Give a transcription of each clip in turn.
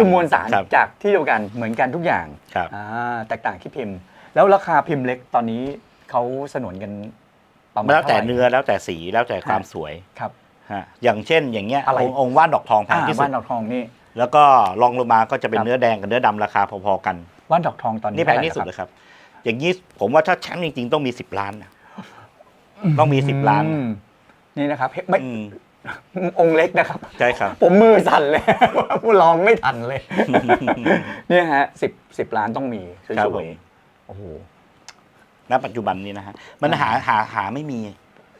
คือมวลสารครับจากที่เดียวกันเหมือนกันทุกอย่างครับ อ่าแตกต่างที่พิมพ์ แล้วราคาพิมพ์เล็กตอนนี้เขาสนวนกันประมาณแล้วแต่ท่าไหร่เนื้อแล้วแต่สีแล้วแต่ความสวยครับ ฮะอย่างเช่นอย่างเงี้ยอะไร องค์องค์ว่านดอกทองแพอ่างที่สุบ้าดนดอกทองนี่ แล้วก็รองลงมาก็จะเป็นครับ เนื้อแดงกับเนื้อดำราคาพอๆกัน ว่านดอกทองตอนนี้นี่แพงที่สุดเท่าไหเลร่ยครับ อย่างนี้ผมว่าถ้าแชมป์จริงๆ ต้องมีสิบล้านนะต้องมีสิบล้านอืมนี่นะครับไม่อืม องค์เล็กนะครับ ใช่ครับ ผมมือสั่นเลยลองไม่ทันเลย เนี่ยฮะสิบสิบล้านต้องมีสครับผวยม ๆโอ้โหณปัจจุบันนี้นะฮะ มันหาหาหาไม่มี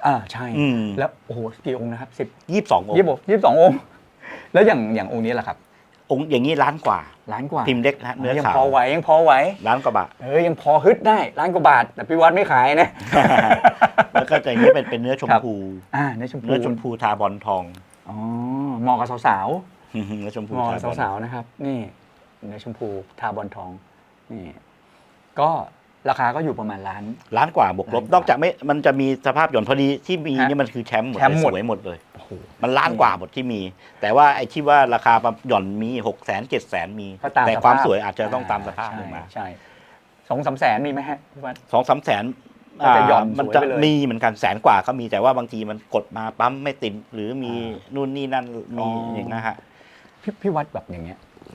อ่าใช่ อืมแล้วโอ้โหกี่องค์นะครับสิบยี่สิบสององยี่ค์สิบยี่สิบสององค์ แล้วอย่างอย่างองค์นี้ล่ะครับ องค์อย่างนี้ล้านกว่า ล้านกว่าพิมพ์เล็กนะเนื้อยังขาวพอไหวยังพอไหว ล้านกว่าบาท เออยังพอฮึดได้ล้านกว่าบาท แต่พี่วัดไม่ขายนะแล้วก็ จะอย่างนี้เป็นเป็นเนื้อชมครับพู อ่าเนื้อชมพูเนื้อชมพูทาบอลทองอ๋อเหมาะกับสาวเนื้อชมๆพูเหมาะทากับบอลสาวๆนะครับ นี่เนื้อชมพูทาบอลทองนี่ก็ราคาก็อยู่ประมาณล้านล้านกว่าบวกลบล้านกว่านอกจากไม่มันจะมีสภาพหย่อนพอดีที่มีฮะนี่มันคือแชมป์หมดแชมป์หมดสวยหมดเลยโอ้โหมันล้านกว่าหมดที่มี แต่ว่าไอ้ที่ว่าราคาหย่อนมีหกแสนเจ็ดแสนมีก็ตามแต่สภาพความสวยอาจจะต้องตามสภาพใช่ลงมาใช่สองสามแสนมีไหมฮะพี่วัดสองสามแสน ก็จะหย่อนมันสวยจะไปเลยมีเหมือนกันแสนกว่าก็มีแต่ว่าบางทีมันกดมาปั๊มไม่ติดหรือมีอ่านู่นนี่นั่นอ๋มีอออย่างนะฮะพี่พี่วัดแบบอย่างเงี้ย